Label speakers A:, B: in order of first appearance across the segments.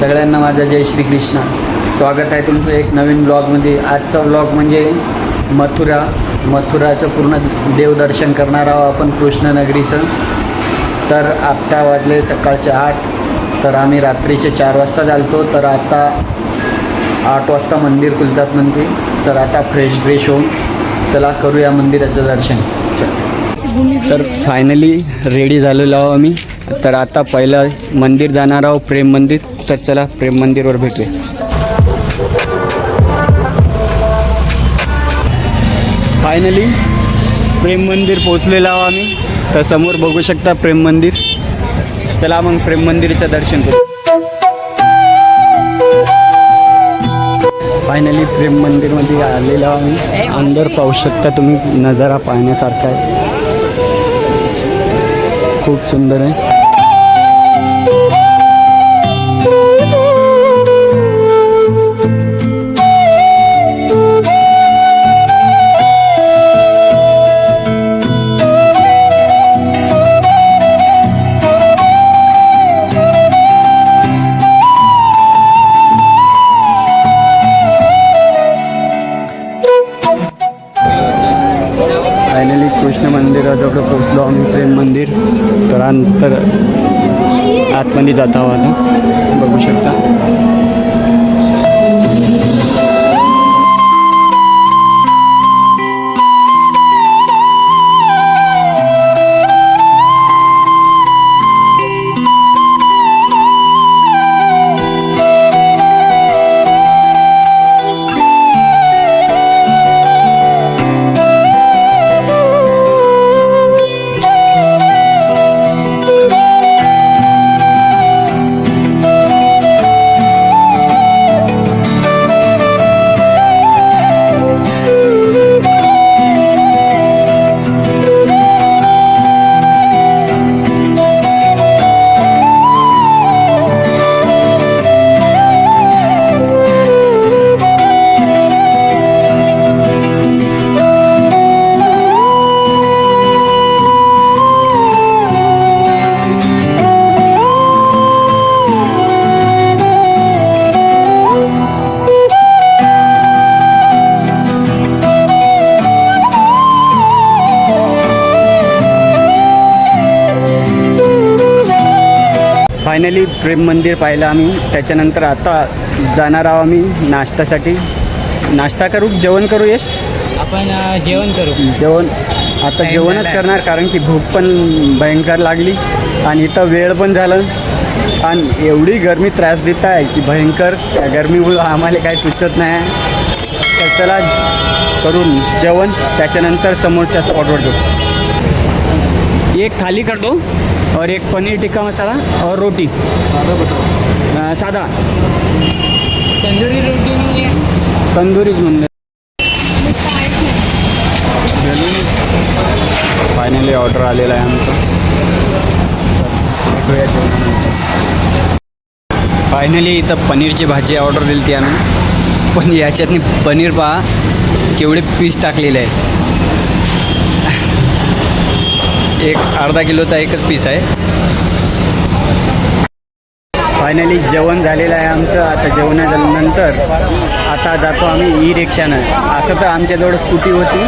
A: सगळ्यांना माझा जय श्री कृष्ण. स्वागत आहे तुमचं एक नवीन ब्लॉगमध्ये. आजचा ब्लॉग म्हणजे मथुरा. मथुराचं पूर्ण देवदर्शन करणार आहोत आपण कृष्णनगरीचं. तर आत्ता वाजले सकाळचे आठ. तर आम्ही रात्रीचे चार वाजता चालतो तर आता आठ वाजता मंदिर खुलतात मंदिर तर आता फ्रेश फ्रेश होऊन चला करूया मंदिराचं दर्शन. तर फायनली रेडी झालेलो आहो आम्ही. तर आता पहिलं मंदिर जाणार आहोत प्रेम मंदिर. तर चला प्रेम मंदिरवर भेटूया. फायनली प्रेम मंदिर पोचलेलं आहो आम्ही. तर समोर बघू शकता प्रेम मंदिर. चला मग प्रेम मंदिरचं दर्शन करू. फायनली प्रेम मंदिरमध्ये आलेलो आम्ही. अंदर पाहू शकता तुम्ही नजारा पाहण्यासारखा आहे. खूप सुंदर आहे. मंदिराजवळ पोचलो आम्ही प्रेम मंदिर तर अंतर आतमध्ये जात आहोत बघू शकता. प्रेम मंदिर पाहिलं आम्ही. त्याच्यानंतर आता जाणार आहोत आम्ही नाश्त्यासाठी. नाश्ता करू जेवण करू यश?
B: आपण जेवण करू.
A: जेवण. आता जेवणच. करणार कारण की भूक पण भयंकर लागली आणि इथं वेळ पण झालं. आणि एवढी गरमी त्रास देत आहे की भयंकर. त्या गरमीमुळं आम्हाला काही सुचत नाही. तर चला करून जेवण. त्याच्यानंतर समोरच्या स्पॉटवर जाऊ. एक थाली कर दो. और एक पनीर टिक्का मसाला और रोटी। अं, साधा
B: तंदुरी रोटी नाही
A: तंदुरीच म्हणलं फायनली ऑर्डर आलेला आहे आमचं। भेटूया जेवणानंतर। फायनली इथं पनीरची भाजी ऑर्डर दिली ती आम्ही। पण याच्यातनी पनीर पहा केवढे पीस टाकलेले आहे एक अर्धा किलोचा एकच पीस आहे. फायनली जेवण झालेलं आहे आमचं. आता जेवणानंतर आता जातो आम्ही ई रिक्षानं असं तर आमच्याजवळ स्कूटी होती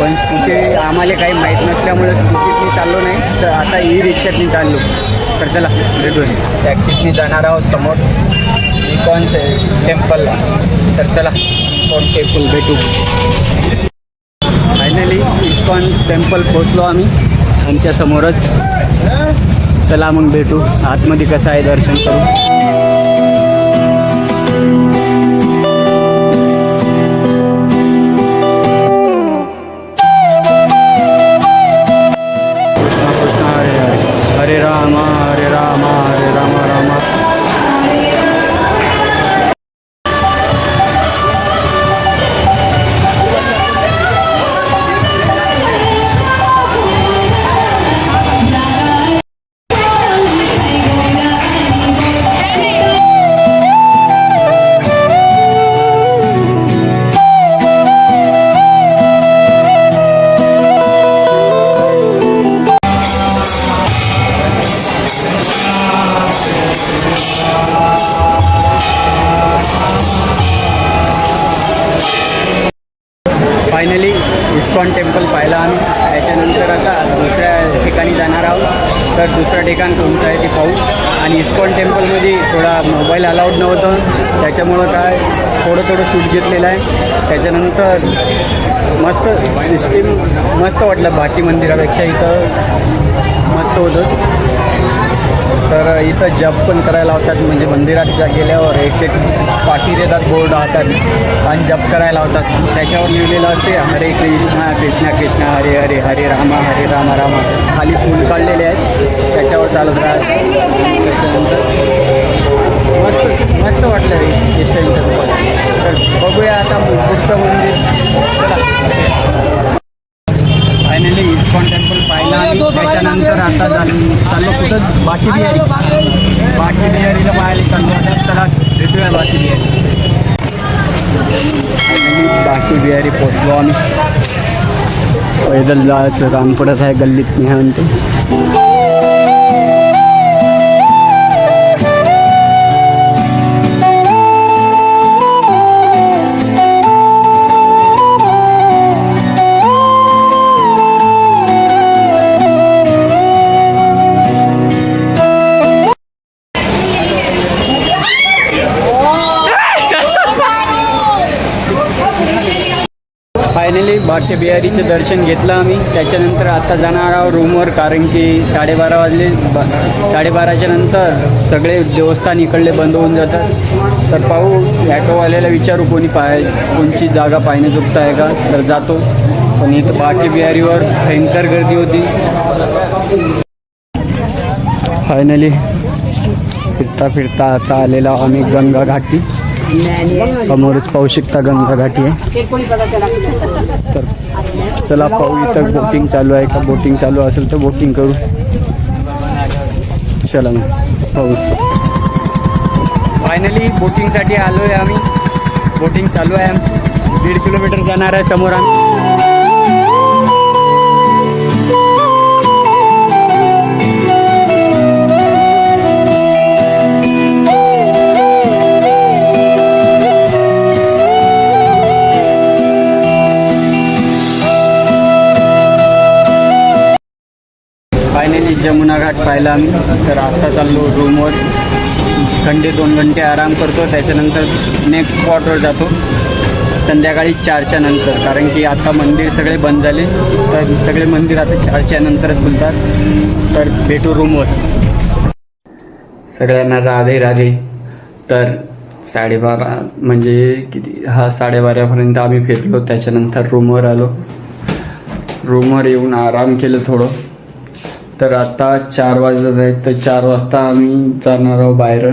A: पण स्कूटी आम्हाला काही माहीत नसल्यामुळे स्कूटीतनी चाललो नाही. तर आता ई रिक्षातनी चाललो. तर चला भेटू टॅक्सीतनी जाणार आहोत समोर. इकॉन टेम्पलला तर चला इकॉन टेम्पल भेटू. फायनली इस्कॉन टेम्पल पोचलो आम्ही. आमच्या समोरच. चला मग भेटू. आतमध्ये कसं आहे दर्शन करू. घेतलेलं आहे. त्याच्यानंतर मस्त सिस्टीम मस्त वाटलं बाकी मंदिरापेक्षा इथं. मस्त होतं. तर इथं जप पण करायला लावतात. म्हणजे मंदिरात गेल्यावर एक एक पाठी देतात बोर्ड राहतात आणि जप करायला लावतात. त्याच्यावर लिहिलेलं असते हरे कृष्णा कृष्णा कृष्णा हरे हरे हरे रामा हरे रामा रामा. खाली फूल काढलेले आहेत. त्याच्यावर चालत राहत त्याच्यानंतर मस्त मस्त वाटलं इष्टाईन तर बघूया आता पुढचं मंदिर. फायनली इस्कॉन टेम्पल पाहिला आणि त्याच्यानंतर आता चाललो कुठं? बाकी बिहारी बाकी बिहारीला पाहायला चाललो आता चला भेटूया बाकी बिहारी बाकी बिहारी पोचलो आम्ही. पैदल जायचं काम पडत आहे गल्लीत मी म्हणते फायनली बिहारीचं दर्शन घेतलं आम्ही. त्याच्यानंतर आता जाणार आहोत रूमवर कारण की साडेबारा वाजले. बा साडेबाराच्या नंतर सगळे देवस्थान इकडले बंद होऊन जातात. तर पाहू ॲटोवाल्याला विचारू कोणी पाय कोणची जागा पाहणे चुकतं आहे का? तर जातो. पण इथं बाकी बिहारीवर भयंकर गर्दी होती. फायनली फिरता फिरता आता आलेला आम्ही गंगा घाटी. समोरच पाहू शकता गंगा घाटी आहे. तर चला पाहू इथं बोटिंग चालू आहे का? बोटिंग चालू असेल तर बोटिंग करू. चला मग पाहू. फायनली बोटिंगसाठी आलो आहे आम्ही. बोटिंग चालू आहे. दीड किलोमीटर जाणार आहे समोर आम्ही. जमुना घाट पाहिला आम्ही. तर आत्ता चाललो रूमवर. घंटे दोन घंटे आराम करतो. त्याच्यानंतर नेक्स्ट स्पॉटवर जातो. संध्याकाळी चारच्या नंतर. कारण की आता मंदिर सगळे बंद झाले. तर सगळे मंदिर आता चारच्या नंतरच खुलतात. तर भेटू रूमवर. सगळ्यांना राधे राधे. तर साडेबारा म्हणजे किती? हा साडेबारापर्यंत आम्ही फिरलो. त्याच्यानंतर रूमवर आलो. रूमवर येऊन आराम केलं थोडं. तर आता चार वाजत आहेत. तर चार वाजता आम्ही जाणार आहोत बाहेर.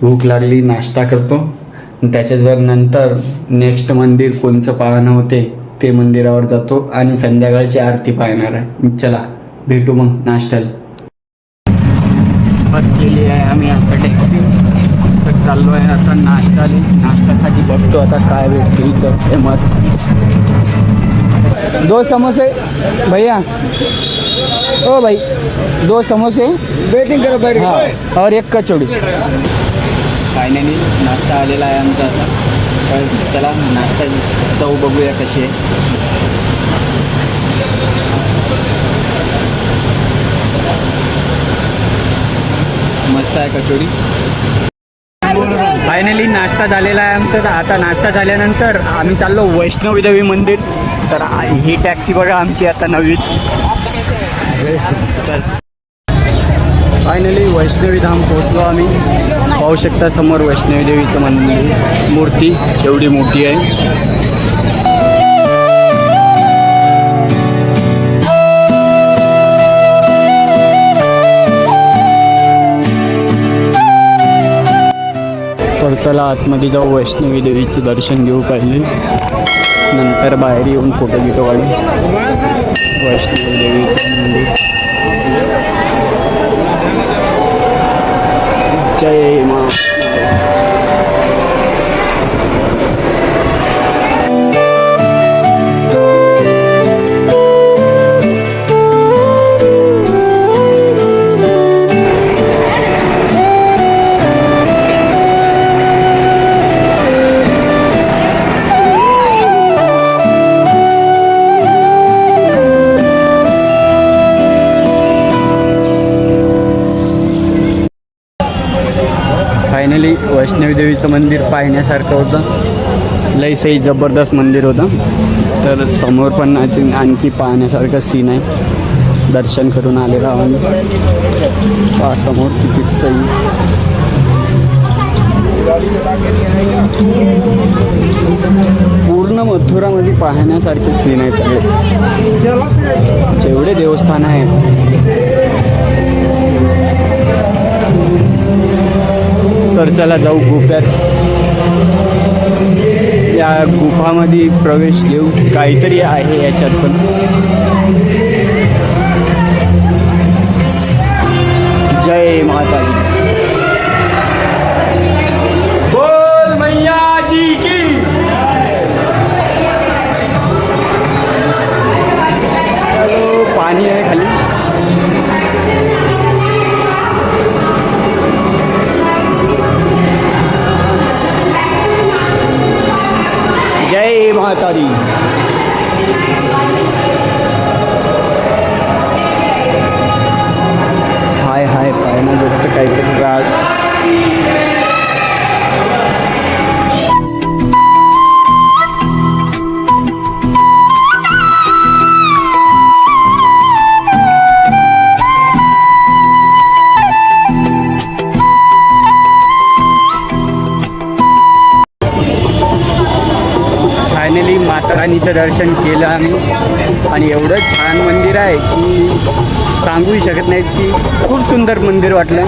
A: भूक लागली नाश्ता करतो. त्याच्या जर नंतर नेक्स्ट मंदिर कोणचं पाहणं होते ते मंदिरावर जातो आणि संध्याकाळची आरती पाहणार आहे. चला भेटू मग नाश्त्याला. बस केली आहे आम्ही आता टॅक्सी तर चाललो आहे आता नाश्ताले नाश्त्यासाठी बघतो आता काय भेटते इथं. फेमस दो समोसे भैया. ओ भाई दो समोसे
B: वेटिंग करो बैठ
A: हाँ और एक कचोड़ी। फायनली नाश्ता आलेला आहे आमचा आता. तर चला नाश्ता चव बघूया कशी आहे. मस्त आहे कचोरी फायनली नाश्ता झालेला आहे आमचा. तर आता नाश्ता झाल्यानंतर आम्ही चाललो वैष्णवी देवी मंदिर. तर ही टॅक्सी बघा आमची आता नवीन. फायनली वैष्णवी धाम पोहोचलो आम्ही. पाहू शकता समोर वैष्णवी देवीचं मंदिर. मूर्ती एवढी मोठी आहे. तर चला आतमध्ये जाऊ वैष्णवी देवीचं दर्शन घेऊ पहिले. नंतर बाहेर येऊन फोटो बिटो काढू. वैष्णवी देवीचं मंदिर जय मा देवीचं मंदिर पाहण्यासारखं होतं. लई सई जबरदस्त मंदिर होतं. तर समोर पण आणखी आणखी पाहण्यासारखं सीन आहे. दर्शन करून आलेलो आहोत समोर किती सही पूर्ण मथुरामध्ये पाहण्यासारखे सीन आहे सगळे. जेवढे देवस्थान आहे तर चला जाऊ गुफ्यात या गुफामध्ये प्रवेश घेऊ. काहीतरी आहे याच्यात पण. दर्शन केलं आम्ही. आणि एवढं छान मंदिर आहे की सांगूही शकत नाहीत की खूप सुंदर मंदिर वाटलं.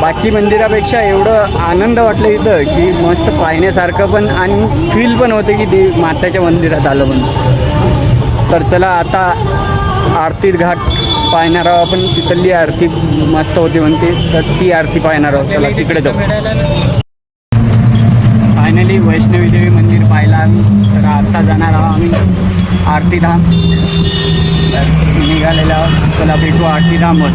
A: बाकी मंदिरापेक्षा एवढं आनंद वाटलं इथं की मस्त पाहण्यासारखं पण आणि फील पण होतं की देव माताच्या मंदिरात आलं म्हणून. तर चला आता आरती घाट पाहणार आहोत आपण. तिथली आरती मस्त होती म्हणते तर ती आरती पाहणार आहोत. चला तिकडे जाऊ. फायनली वैष्णवी देवी मंदिर पाहिला आम्ही. तर आता जाणार आहोत आम्ही आरतीधाम. तर निघालेलो आहोत. चला भेटू आरतीधामवर.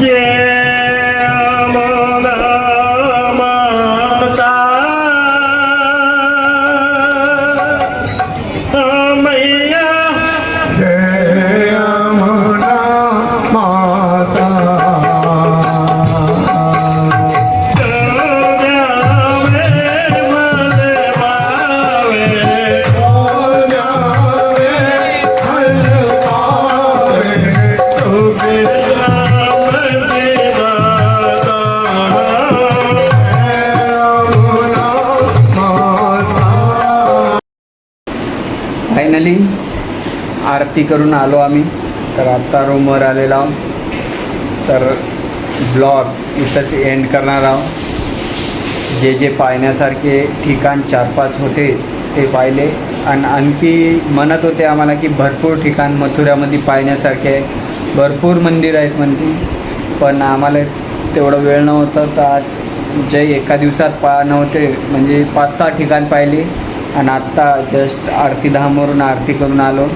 C: की
A: आरती करून आलो आम्ही. तर आत्ता रूमवर आलेलो आहोत. तर ब्लॉग इथंच एंड करणार आहोत. जे जे पाहण्यासारखे ठिकाण चार पाच होते ते पाहिले. आणि आणखी म्हणत होते आम्हाला की भरपूर ठिकाण मथुऱ्यामध्ये पाहण्यासारखे आहे. भरपूर मंदिर आहेत म्हणते. पण आम्हाला तेवढं वेळ नव्हतं तर आज जे एका दिवसात पाहणं होते म्हणजे पाच सहा ठिकाण पाहिले. आणि आत्ता जस्ट आरती धामवरून आरती करून आलो.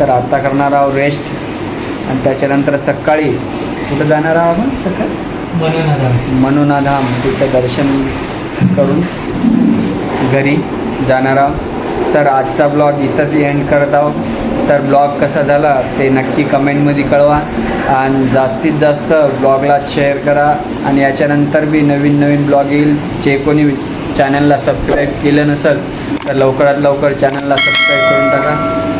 A: तर आत्ता करणार आहोत रेस्ट आणि त्याच्यानंतर सकाळी कुठं जाणार आहोत आपण? सकाळी? मनोनाधाम. तिथं दर्शन करून घरी जाणार आहोत. तर आजचा ब्लॉग इथंच एंड करत आहोत. तर ब्लॉग कसा झाला ते नक्की कमेंटमध्ये कळवा. आणि जास्तीत जास्त ब्लॉगला शेअर करा. आणि याच्यानंतर बी नवीन नवीन ब्लॉग येईल. जे कोणी चॅनलला सबस्क्राईब केलं नसेल तर लवकरात लवकर चॅनलला सबस्क्राईब करून टाका.